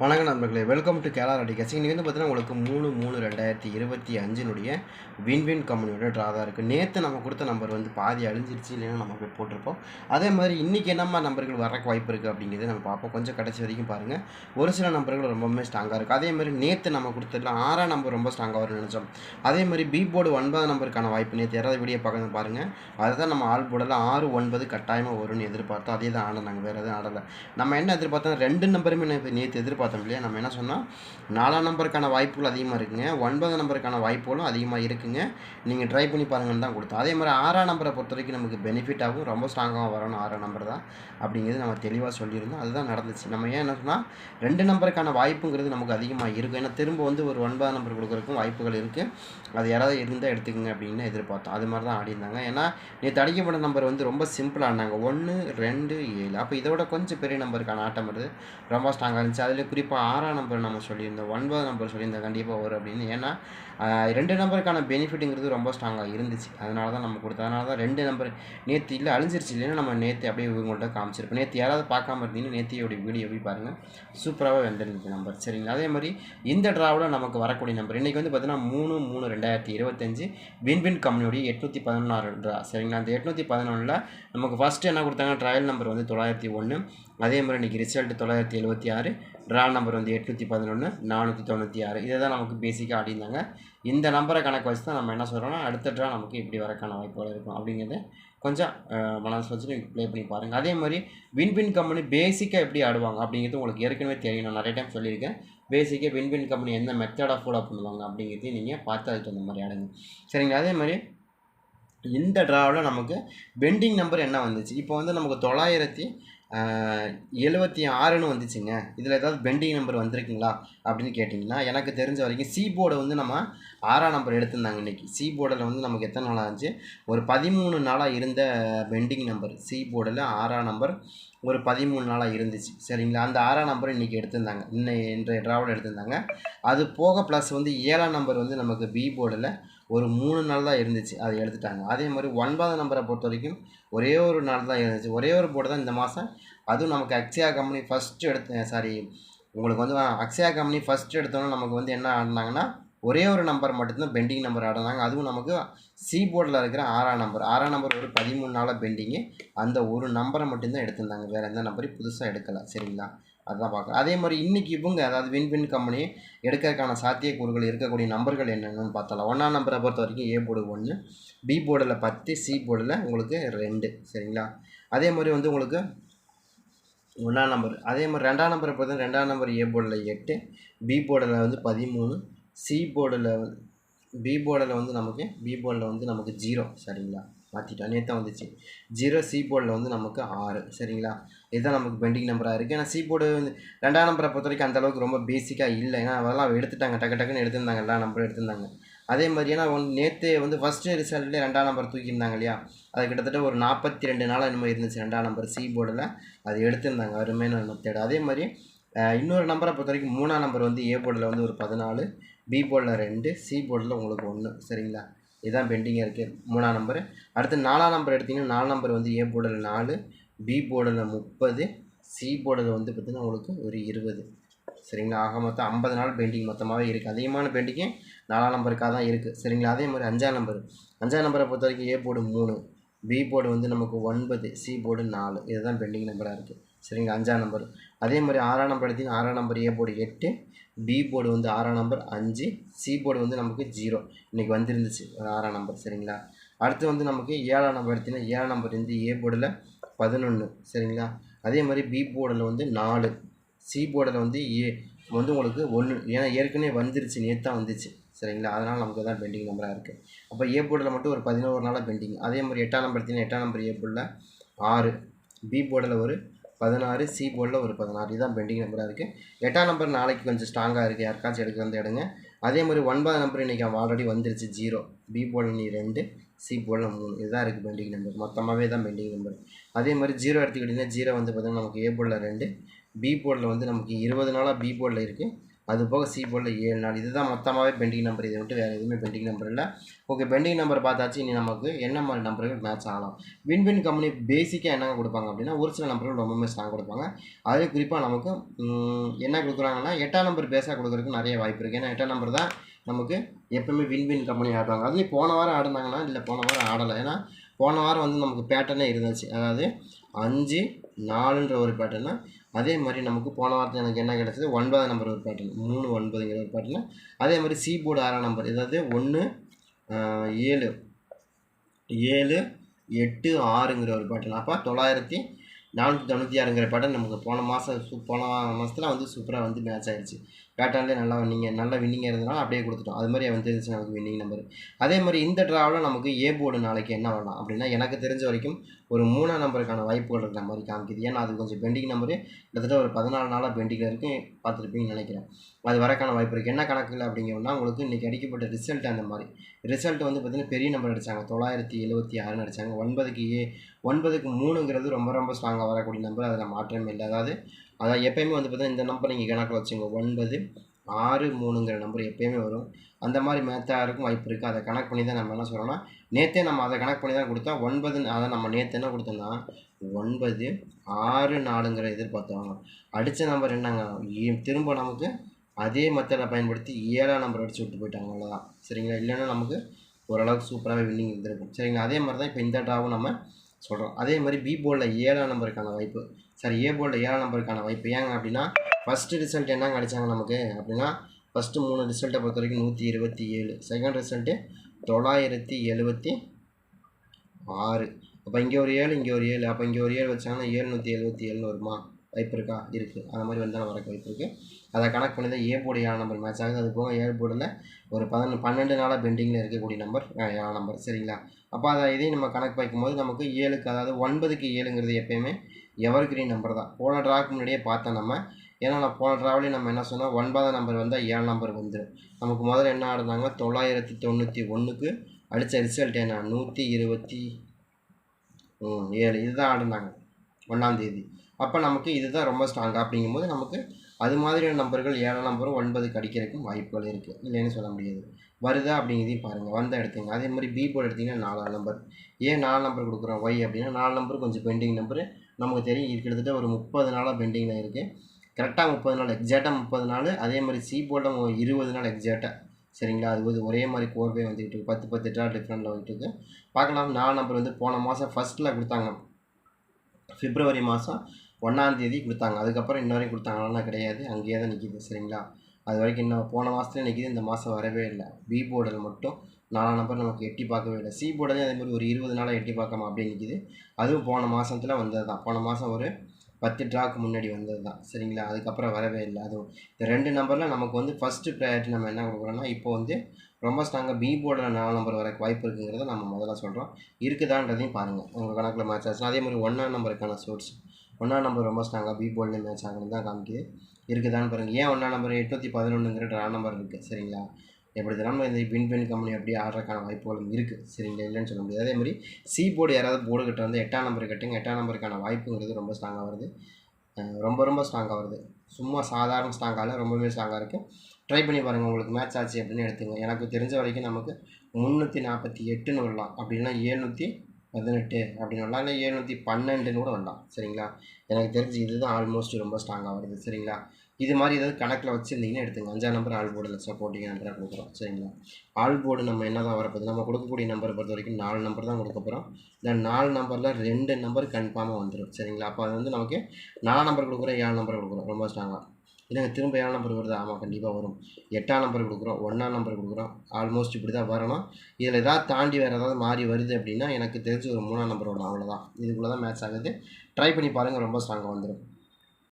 வணக்க நண்பர்களே welcome to கேலா ரெடிகேஸ் இன்றைக்கி வந்து பார்த்தீங்கன்னா உங்களுக்கு மூணு மூணு ரெண்டாயிரத்தி இருபத்தி அஞ்சினுடைய வின்வின் கம்பெனியோட ட்ரா தான் இருக்குது நேற்று நம்ம கொடுத்த நம்பர் வந்து பாதி அழிஞ்சிருச்சு இல்லைன்னா நம்ம போய் போட்டிருப்போம். அதே மாதிரி இன்றைக்கி என்னம்மா நம்பர்கள் வரக்கு வாய்ப்பு இருக்குது அப்படிங்கிறத நம்ம பார்ப்போம். கொஞ்சம் கடைசி வரைக்கும் பாருங்கள் ஒரு சில நம்பர்கள் ரொம்பவுமே ஸ்ட்ராங்காக இருக்குது அதே மாதிரி நேற்று நம்ம கொடுத்ததுல ஆறாம் நம்பர் ரொம்ப ஸ்ட்ராங்காக வரும்னு நினச்சோம். அதே மாதிரி பி போர்டு ஒன்பதாம் நம்பருக்கான வாய்ப்பு நேற்று யாராவது வீடியோ பார்க்க பாருங்கள் அதை தான் நம்ம ஆள் போர்டில் ஆறு ஒன்பது கட்டாயமாக வரும்னு எதிர்பார்த்தோம். அதே தான் ஆடலை நாங்கள் வேறு எதுவும் ஆடலை. நம்ம என்ன எதிர்பார்த்தோம்? ரெண்டு நம்பருமே நேற்று நேற்று பார்த்தோம் இல்லையா? நம்ம என்ன சொன்னால் நாலாம் நம்பருக்கான வாய்ப்புகள் அதிகமாக இருக்குங்க. ஒன்பதாம் நம்பருக்கான வாய்ப்புகளும் அதிகமாக இருக்குங்க. நீங்கள் ட்ரை பண்ணி பாருங்கன்னு தான் கொடுத்தோம் அதே மாதிரி ஆறாம் நம்பரை பொறுத்த வரைக்கும் நமக்கு பெனிஃபிட்டாகவும் ரொம்ப ஸ்ட்ராங்காகவும் வரணும் ஆறாம் நம்பர் தான் அப்படிங்கிறது நம்ம தெளிவாக சொல்லியிருந்தோம். அதுதான் நடந்துச்சு. நம்ம ஏன் என்ன சொன்னால் ரெண்டு நம்பருக்கான வாய்ப்புங்கிறது நமக்கு அதிகமாக இருக்கும். ஏன்னா திரும்ப வந்து ஒரு ஒன்பதாம் நம்பர் கொடுக்குறதுக்கும் வாய்ப்புகள் இருக்குது அது யாராவது இருந்தால் எடுத்துக்கோங்க அப்படின்னு எதிர்பார்த்தோம். அது மாதிரி தான் ஆடிருந்தாங்க ஏன்னா நேற்று அடிக்கப்பட்ட நம்பர் வந்து ரொம்ப சிம்பிளாக ஆடினாங்க ஒன்று ரெண்டு ஏழு. அப்போ இதோட கொஞ்சம் பெரிய நம்பருக்கான ஆட்டம் வருது. ரொம்ப ஸ்ட்ராங்காக இருந்துச்சு. அதில் குறிப்பாக ஆறாம் நம்பர் நம்ம சொல்லியிருந்தோம் ஒன்பது நம்பர் சொல்லியிருந்தோம் கண்டிப்பாக வரும் அப்படின்னு. ஏன்னா ரெண்டு நம்பருக்கான பெனிஃபிட்டுங்கிறது ரொம்ப ஸ்ட்ராங்காக இருந்துச்சு. அதனால தான் நம்ம கொடுத்தோம். அதனால தான் ரெண்டு நம்பர் நேற்று இல்லை அழிஞ்சிருச்சு இல்லைன்னா நம்ம நேற்று அப்படியே இவங்கள்ட்ட காமிச்சிருப்போம். நேற்று யாராவது பார்க்காம இருந்தீங்கன்னா நேத்தியோடைய வீடியோ போய் பாருங்கள் சூப்பராகவே வந்துருந்துச்சு நம்பர். சரிங்களா? அதே மாதிரி இந்த ட்ராவில் நமக்கு வரக்கூடிய நம்பர். இன்றைக்கி வந்து பார்த்தீங்கன்னா மூணு மூணு ரெண்டாயிரத்தி இருபத்தஞ்சு வின்வின் கம்பெனியோடைய எட்நூற்றி பதினொன்று ட்ரா சரிங்களா? அந்த எட்நூற்றி பதினொன்றில் நமக்கு ஃபஸ்ட்டு என்ன கொடுத்தாங்க ட்ரையல் நம்பர் வந்து தொள்ளாயிரத்தி ஒன்று அதே மாதிரி இன்றைக்கி ரிசல்ட் தொள்ளாயிரத்தி எழுபத்தி ஆறு. ட்ரா நம்பர் வந்து எட்நூற்றி பதினொன்று நானூற்றி தொண்ணூற்றி ஆறு. இதை தான் நமக்கு பேசிக்காக ஆடிருந்தாங்க இந்த நம்பரை கணக்கு வச்சு தான் நம்ம என்ன சொல்கிறோம்னா அடுத்த ட்ரா நமக்கு இப்படி வரக்கான வாய்ப்புகள் இருக்கும் அப்படிங்கிறத கொஞ்சம் மனசு வச்சு நீங்கள் ப்ளே பண்ணி பாருங்கள் அதே மாதிரி வின்வின் கம்பெனி பேசிக்காக எப்படி ஆடுவாங்க அப்படிங்கிறது உங்களுக்கு ஏற்கனவே தெரியும். நான் நிறைய டைம் சொல்லியிருக்கேன். பேசிக்காக வின்வின் கம்பெனி எந்த மெத்தடாக ஃபாலோ பண்ணுவாங்க அப்படிங்கிறதையும் நீங்கள் பார்த்து அதுக்கு தகுந்த மாதிரி ஆடுங்க. சரிங்களா? அதே மாதிரி இந்த ட்ராவில் நமக்கு பெண்டிங் நம்பர் என்ன வந்துச்சு? இப்போ வந்து நமக்கு தொள்ளாயிரத்தி எழுபத்தி ஆறுன்னு வந்துச்சுங்க. இதில் ஏதாவது பெண்டிங் நம்பர் வந்திருக்குங்களா? அப்படின்னு கேட்டிங்கன்னா எனக்கு தெரிஞ்ச வரைக்கும் சி போர்டை வந்து நம்ம ஆறாம் நம்பர் எடுத்திருந்தாங்க இன்றைக்கி சி போர்டில் வந்து நமக்கு எத்தனை நாளாக ஆச்சு ஒரு பதிமூணு நாளாக இருந்த பெண்டிங் நம்பர் சி போர்டில் ஆறாம் நம்பர் ஒரு பதிமூணு நாளாக இருந்துச்சு. சரிங்களா? அந்த ஆறாம் நம்பர் இன்றைக்கி எடுத்திருந்தாங்க. இன்னை இன்றைய ட்ராவல் எடுத்திருந்தாங்க. அது போக ப்ளஸ் வந்து ஏழாம் நம்பர் வந்து நமக்கு பி போர்டில் ஒரு மூணு நாள் தான் இருந்துச்சு அதை எடுத்துட்டாங்க. அதே மாதிரி ஒன்பதாம் நம்பரை பொறுத்த வரைக்கும் ஒரே ஒரு நாள் தான் இருந்துச்சு. ஒரே ஒரு போர்டு தான் இந்த மாதம் அதுவும் நமக்கு அக்ஷயா கம்பெனி ஃபஸ்ட்டு எடுத்த சாரி உங்களுக்கு வந்து அக்ஷயா கம்பெனி ஃபஸ்ட்டு எடுத்தோன்னே நமக்கு வந்து என்ன ஆடினாங்கன்னா ஒரே ஒரு நம்பர் மட்டும்தான் பெண்டிங் நம்பர் ஆடினாங்க. அதுவும் நமக்கு சி போர்டில் இருக்கிற ஆறாம் நம்பர். ஆறாம் நம்பர் ஒரு பதிமூணு நாளாக பெண்டிங்கு அந்த ஒரு நம்பரை மட்டும்தான் எடுத்திருந்தாங்க. வேறு எந்த நம்பரையும் புதுசாக எடுக்கலை. சரிங்களா? அதுதான் பார்க்குறேன். அதே மாதிரி இன்றைக்கி இவங்க அதாவது வின் வின் கம்பெனி எடுக்கிறதுக்கான சாத்தியக்கூறுகள் இருக்கக்கூடிய நம்பர்கள் என்னென்னு பார்த்தலாம் ஒன்றாம் நம்பரை பொறுத்த வரைக்கும் ஏ போர்டு ஒன்று பி போர்டில் பத்து சி போர்டில் உங்களுக்கு ரெண்டு. சரிங்களா? அதே மாதிரி வந்து உங்களுக்கு ஒன்றாம் நம்பர். அதே மாதிரி ரெண்டாம் நம்பரை பொறுத்த ரெண்டாம் நம்பர் ஏ போர்டில் எட்டு பி போர்டில் வந்து பதிமூணு சி போர்டில் பி போர்டில் வந்து நமக்கு பி போர்டில் வந்து நமக்கு ஜீரோ சரிங்களா? மாற்றிட்டோம் நேற்று வந்துச்சு. ஜீரோ சி போர்டில் வந்து நமக்கு ஆறு. சரிங்களா? இதுதான் நமக்கு பெண்டிங் நம்பராக இருக்குது ஏன்னா சி போர்டு வந்து ரெண்டாம் நம்பரை பொறுத்த வரைக்கும் அந்த அளவுக்கு ரொம்ப பேசிக்காக இல்லை. ஏன்னா அதெல்லாம் எடுத்துட்டாங்க. டக்கு டக்குன்னு எடுத்திருந்தாங்க. எல்லா நம்பரும் எடுத்திருந்தாங்க. அதே மாதிரி ஏன்னா ஒன் நேற்று வந்து ஃபஸ்ட்டு ரிசல்ட்லேயே ரெண்டாம் நம்பர் தூக்கியிருந்தாங்க இல்லையா? அது கிட்டத்தட்ட ஒரு நாற்பத்தி ரெண்டு நாளாக என்னமோ இருந்துச்சு ரெண்டாம் நம்பர் சி போர்டில் அது எடுத்திருந்தாங்க. அருமையான மெத்தேடு அதே மாதிரி இன்னொரு நம்பரை பொறுத்த வரைக்கும் மூணாம் நம்பர் வந்து ஏ போர்டில் வந்து ஒரு பதினாலு பி போர்டில் ரெண்டு சி போர்டில் உங்களுக்கு ஒன்று சரிங்களா? இதுதான் பெண்டிங்காக இருக்குது மூணாம் நம்பர். அடுத்து நாலாம் நம்பர் எடுத்திங்கன்னா நாலாம் நம்பர் வந்து ஏ போர்டில் நாலு பி போர்டில் முப்பது சி போர்டில் வந்து பார்த்திங்கன்னா உங்களுக்கு ஒரு இருபது. சரிங்களா? ஆக மொத்தம் ஐம்பது நாள் பெயிண்டிங் மொத்தமாகவே இருக்குது அதிகமான பெயிண்டிங்கே நாலாம் நம்பருக்காக தான் இருக்குது சரிங்களா? அதே மாதிரி அஞ்சாம் நம்பர். அஞ்சாம் நம்பரை பொறுத்த வரைக்கும் ஏ போர்டு மூணு பி போர்டு வந்து நமக்கு ஒன்பது சி போர்டு நாலு. இதுதான் பெண்டிங் நம்பராக இருக்குது சரிங்களா? அஞ்சாம் நம்பர். அதே மாதிரி ஆறாம் நம்பர் எடுத்திங்கன்னா ஆறாம் நம்பர் ஏ போர்டு எட்டு பி போர்டு வந்து ஆறாம் நம்பர் அஞ்சு சி போர்டு வந்து நமக்கு ஜீரோ இன்றைக்கி வந்துருந்துச்சு. ஒரு ஆறாம் நம்பர் சரிங்களா? அடுத்து வந்து நமக்கு ஏழாம் நம்பர் எடுத்திங்கன்னா ஏழாம் நம்பர் வந்து ஏ போர்டில் பதினொன்று சரிங்களா? அதே மாதிரி பி போர்டில் வந்து நாலு சி போர்டில் வந்து ஏ வந்து உங்களுக்கு ஒன்று ஏன்னா ஏற்கனவே வந்துருச்சு நேற்று தான் வந்துச்சு சரிங்களா? அதனால் நமக்கு தான் பெண்டிங் நம்பராக இருக்குது அப்போ ஏ போர்டில் மட்டும் ஒரு பதினோரு நாளாக பெண்டிங் அதே மாதிரி எட்டாம் நம்பர் எடுத்திங்கன்னா எட்டாம் நம்பர் ஏ போர்டில் ஆறு பி போர்டில் ஒரு பதினாறு சி போர்டில் ஒரு பதினாறு. இதுதான் பெண்டிங் நம்பராக இருக்குது எட்டாம் நம்பர் நாளைக்கு கொஞ்சம் ஸ்ட்ராங்காக இருக்குது யாருக்காச்சும் எடுக்க வந்து எடுங்க. அதே மாதிரி ஒன்பதாம் நம்பர் இன்றைக்கி ஆல்ரெடி வந்துருச்சு ஜீரோ பி போர்டில் நீ ரெண்டு சி போர்டில் மூணு. இதுதான் இருக்குது பெண்டிங் நம்பர் மொத்தமாகவே தான் பெண்டிங் நம்பர் அதே மாதிரி ஜீரோ எடுத்துக்கிட்டிங்கன்னா ஜீரோ வந்து பார்த்திங்கன்னா நமக்கு ஏ போர்டில் ரெண்டு பி போர்டில் வந்து நமக்கு இருபது நாளாக பி போர்டில் இருக்குது அது போக சி போல் ஏழு நாள் இதுதான் மொத்தமாகவே பெண்டிங் நம்பர் இதை விட்டு வேறு எதுவுமே பெண்டிங் நம்பர் இல்லை. ஓகே பெண்டிங் நம்பர் பார்த்தாச்சு. இனி நமக்கு என்ன மாதிரி நம்பர்கள் மேட்ச் ஆகலாம்? வின்வின் கம்பெனி பேசிக்காக என்னங்க கொடுப்பாங்க அப்படின்னா ஒரு சில நம்பர்கள் ரொம்பவுமே ஸ்ட்ராங் கொடுப்பாங்க. அதே குறிப்பாக நமக்கு என்ன கொடுக்குறாங்கன்னா எட்டாம் நம்பர் பேஸாக கொடுக்குறதுக்கு நிறைய வாய்ப்பு இருக்குது ஏன்னா எட்டாம் நம்பர் தான் நமக்கு எப்பவுமே வின் கம்பெனி ஆடுவாங்க. அதுலேயும் போன வாரம் ஆடினாங்கன்னா இல்லை போன வாரம் ஆடலை. ஏன்னா போன வாரம் வந்து நமக்கு பேட்டர்னே இருந்துச்சு. அதாவது அஞ்சு நாலுன்ற ஒரு பேட்டர்னா அதே மாதிரி நமக்கு போன வாரத்தில் எனக்கு என்ன கிடச்சது? ஒன்பதாம் நம்பர் ஒரு பேட்டர்ன் மூணு ஒன்பதுங்கிற ஒரு பேட்டர்னா அதே மாதிரி சி போர்டு ஆறாம் நம்பர் ஏதாவது ஒன்று ஏழு ஏழு எட்டு ஆறுங்கிற ஒரு பேட்டர்ன் அப்போ தொள்ளாயிரத்தி நானூற்றி தொண்ணூற்றி ஆறுங்கிற பேட்டர்ன் நமக்கு போன மாதம் சூ போன மாதத்தில் வந்து சூப்பராக வந்து மேட்ச் ஆகிடுச்சு பேட்டர்ன்லேயே நல்லா நீங்கள் நல்ல வின்னிங் இருந்ததுனால அப்படியே கொடுத்துட்டோம். அது மாதிரி வந்துருந்துச்சு நமக்கு வின்னிங் நம்பர் அதே மாதிரி இந்த ட்ராவில் நமக்கு ஏ போர்டு நாளைக்கு என்ன வரலாம்? அப்படின்னா எனக்கு தெரிஞ்ச வரைக்கும் ஒரு மூணாம் நம்பருக்கான வாய்ப்புகள் இருக்கிற மாதிரி காமிக்குது. ஏன்னா அது கொஞ்சம் பெண்டிங் நம்பரு கிட்டத்தட்ட ஒரு பதினாலு நாளாக பெண்டிங்கில் இருக்கு பார்த்துருப்பீங்கன்னு நினைக்கிறேன். அது வரக்கான வாய்ப்பு இருக்குது என்ன கணக்கில் அப்படிங்கன்னா உங்களுக்கு இன்றைக்கி அடிக்கப்பட்ட ரிசல்ட் அந்த மாதிரி. ரிசல்ட் வந்து பார்த்திங்கன்னா பெரிய நம்பர் அடித்தாங்க தொள்ளாயிரத்தி எழுபத்தி ஆறுன்னு அடித்தாங்க ஒன்பதுக்கு ஏ ஒன்பதுக்கு மூணுங்கிறது ரொம்ப ரொம்ப ஸ்ட்ராங்காக வரக்கூடிய நம்பர் அதில் மாற்றமே இல்லை. அதாவது அதான் எப்பயுமே வந்து பார்த்தீங்கன்னா இந்த நம்பர் நீங்கள் கணக்கில் வச்சுங்க ஒன்பது ஆறு மூணுங்கிற நம்பர் எப்பயுமே வரும். அந்த மாதிரி மேத்தாக இருக்கும் வாய்ப்பு இருக்குது அதை கணக்கு பண்ணி தான் நம்ம என்ன சொல்கிறோம்னா நேற்றே நம்ம அதை கணக்கு பண்ணி தான் கொடுத்தா ஒன்பது அதை நம்ம நேற்று என்ன கொடுத்தோம்னா ஒன்பது ஆறு நாலுங்கிற எதிர்பார்த்தோம். அடித்த நம்பர் என்னங்க? திரும்ப நமக்கு அதே மெத்தடை பயன்படுத்தி ஏழாம் நம்பர் அடிச்சு விட்டு போயிட்டாங்க. அவ்வளோதான் சரிங்களா? இல்லைன்னா நமக்கு ஓரளவுக்கு சூப்பராகவே வின்னிங் இருந்திருக்கும். சரிங்களா? அதே மாதிரி தான் இப்போ இந்த டாவும் நம்ம சொல்கிறோம் அதே மாதிரி பி போர்டில் ஏழாம் நம்பருக்கான வாய்ப்பு. சாரி ஏ போர்டில் ஏழாம் நம்பருக்கான வாய்ப்பு. ஏங்க அப்படின்னா ஃபஸ்ட்டு ரிசல்ட் என்ன கிடைச்சாங்க நமக்கு? அப்படின்னா ஃபஸ்ட்டு மூணு ரிசல்ட்டை பொறுத்த வரைக்கும் நூற்றி இருபத்தி ஏழு. செகண்ட் ரிசல்ட்டு தொள்ளாயிரத்தி எழுபத்தி ஆறு. அப்போ இங்கே ஒரு ஏழு இங்கே ஒரு ஏழு. அப்போ இங்கே ஒரு ஏழு வச்சாங்கன்னா ஏழ்நூற்றி எழுபத்தி ஏழுன்னு வருமா? வாய்ப்பு இருக்கா? இருக்குது அந்த மாதிரி வந்தால் வரக்கு வாய்ப்பு இருக்குது அதை கணக்கு பண்ணி தான் ஏ போர்டு ஏழாம் நம்பர் மேட்ச் ஆகுது. அது போக ஏ போர்டில் ஒரு பதினொன்று பன்னெண்டு நாளாக பெண்டிங்கில் இருக்கக்கூடிய நம்பர் அஹ், ஏழாம் நம்பர் சரிங்களா? அப்போ அதை இதையும் நம்ம கணக்கு வைக்கும்போது நமக்கு ஏழுக்கு அதாவது ஒன்பதுக்கு ஏழுங்கிறது எப்பயுமே எவர் கிரீன் நம்பர் தான். போன ட்ராக்கு முன்னாடியே பார்த்தோம் நம்ம. ஏன்னா நான் போன ட்ராவலே நம்ம என்ன சொன்னோம்? ஒன்பதாம் நம்பர் வந்தால் ஏழு நம்பர் வந்துடும் நமக்கு முதல்ல என்ன ஆடுனாங்க? தொள்ளாயிரத்தி தொண்ணூற்றி ஒன்றுக்கு அடித்த ரிசல்ட் என்ன? நூற்றி இருபத்தி ஏழு. இதுதான் ஆடுனாங்க. ஒன்றாந்தேதி அப்போ நமக்கு இதுதான் ரொம்ப ஸ்ட்ராங்காக அப்படிங்கும்போது நமக்கு அது மாதிரியான நம்பர்கள் ஏழாம் நம்பரும் ஒன்பதுக்கு அடிக்கிறதுக்கும் வாய்ப்புகள் இருக்குது இல்லைன்னு சொல்ல முடியாது. வருதா அப்படிங்கிறதையும் பாருங்கள் வந்த எடுத்துங்க. அதே மாதிரி பி போர்டு எடுத்திங்கன்னா நாலு நம்பர் ஏன் நாலு நம்பர் கொடுக்குறோம்? ஒய் அப்படின்னா நாலு நம்பர் கொஞ்சம் பெண்டிங் நம்பரு நமக்கு தெரியும். இது கிட்டத்தட்ட ஒரு முப்பது நாளாக பெண்டிங்கில் இருக்குது கரெக்டாக முப்பது நாள் எக்ஸாக்டாக முப்பது நாள். அதே மாதிரி சி போர்டில் இருபது நாள் எக்ஸாக்டாக சரிங்களா? அது வந்து ஒரே மாதிரி கோர்வே வந்துக்கிட்டு இருக்கு. பத்து பத்து டா டிஃப்ரெண்ட்டில் வந்துட்டு இருக்குது பார்க்கலாம். நாலு நம்பர் வந்து போன மாதம் ஃபஸ்ட்டில் கொடுத்தாங்க. பிப்ரவரி மாதம் ஒன்றாந்தேதி கொடுத்தாங்க. அதுக்கப்புறம் இன்ன வரையும் கொடுத்தாங்கன்னா கிடையாது. அங்கேயே தான் நிற்கிது சரிங்களா? அது வரைக்கும் இன்னும் போன மாதத்துல நிற்கிது இந்த மாதம் வரவே இல்லை. பி போர்டல் மட்டும் நாலாம் நம்பர் நமக்கு எட்டி பார்க்கவே இல்லை. சி போர்டலே அதே மாதிரி ஒரு இருபது நாளாக எட்டி பார்க்காம அப்படியே நிற்கிது அதுவும் போன மாதத்தில் வந்தது தான் போன மாதம் ஒரு பத்து ட்ராக்கு முன்னாடி வந்தது தான் சரிங்களா? அதுக்கப்புறம் வரவே இல்லை. அதுவும் இந்த ரெண்டு நம்பரில் நமக்கு வந்து ஃபஸ்ட்டு ப்ரையாரிட்டி நம்ம என்ன கொடுக்குறோம்னா இப்போ வந்து ரொம்ப ஸ்ட்ராங்காக பி போர்டில் நாலு நம்பர் வரக்கு வாய்ப்பு இருக்குங்கிறத நம்ம முதல்ல சொல்கிறோம் இருக்குதான்றதையும் பாருங்கள் உங்கள் கணக்கில் மேட்ச் ஆச்சுன்னா அதே மாதிரி ஒன்றாம் நம்பருக்கான சோர்ஸ் ஒன்றாம் நம்பர் ரொம்ப ஸ்ட்ராங்காக பி போர்டில் மேட்ச் ஆகணும் தான் காமிக்குது. இருக்குதான்னு பாருங்கள் ஏன் ஒன்றா நம்பர் எட்நூற்றி பதினொன்றுங்கிற ட்ரா நம்பர் இருக்குது சரிங்களா? எப்படி இருந்தாலும் இந்த வின் கம்பெனி அப்படியே ஆடுறதுக்கான வாய்ப்புகளும் இருக்குது சரிங்களா? இல்லைன்னு சொல்ல முடியாது. அதே மாதிரி சி போர்டு யாராவது போர்டு கட்ட வந்து எட்டாம் நம்பர் கட்டுங்க. எட்டாம் நம்பருக்கான வாய்ப்புங்கிறது ரொம்ப ஸ்ட்ராங்காக வருது. ரொம்ப ரொம்ப ஸ்ட்ராங்காக வருது. சும்மா சாதாரண ஸ்ட்ராங்காக ரொம்பவே ஸ்ட்ராங்காக இருக்குது ட்ரை பண்ணி பாருங்கள் உங்களுக்கு மேட்ச் ஆச்சு அப்படின்னு எடுத்துங்க. எனக்கு தெரிஞ்ச வரைக்கும் நமக்கு முந்நூற்றி நாற்பத்தி எட்டுன்னு வரலாம். அப்படின்னா ஏழ்நூற்றி பதினெட்டு அப்படின்னு வரலாம் இல்லை எழுநூற்றி பன்னெண்டுன்னு கூட வரலாம். சரிங்களா? எனக்கு தெரிஞ்சு இதுதான் ஆல்மோஸ்ட் ரொம்ப ஸ்ட்ராங்காக வருது. சரிங்களா? இது மாதிரி ஏதாவது கணக்கில் வச்சுருந்தீங்கன்னா எடுத்துங்க. அஞ்சாம் நம்பர் ஆல் போர்டில் சப்போர்ட்டிங் நம்பராக கொடுக்குறோம். சரிங்களா? ஆல் போர்டு நம்ம என்ன தான் வரப்போகுது? நம்ம கொடுக்கக்கூடிய நம்பரை பொறுத்த வரைக்கும் நாலு நம்பர் தான் கொடுக்க போகிறோம் இந்த நாலு நம்பரில் ரெண்டு நம்பர் கன்ஃபார்மாக வந்துடும் சரிங்களா? அப்போ அது வந்து நமக்கு நாலு நம்பர் கொடுக்குறோம் ஏழு நம்பர் கொடுக்குறோம். ரொம்ப ஸ்ட்ராங்காக இல்லைங்க திரும்ப ஏழாம் நம்பர் வருது. ஆமாம் கண்டிப்பாக வரும். எட்டாம் நம்பர் கொடுக்குறோம். ஒன்றாம் நம்பர் கொடுக்குறோம். ஆல்மோஸ்ட் இப்படி தான் வரணும். இதில் ஏதாவது தாண்டி வேறு ஏதாவது மாறி வருது அப்படின்னா எனக்கு தெரிஞ்சு ஒரு மூணாம் நம்பர் வரும் அவ்வளோதான் இதுக்குள்ளே தான் மேட்ச் ஆகுது. ட்ரை பண்ணி பாருங்கள் ரொம்ப ஸ்ட்ராங்காக வந்துடும்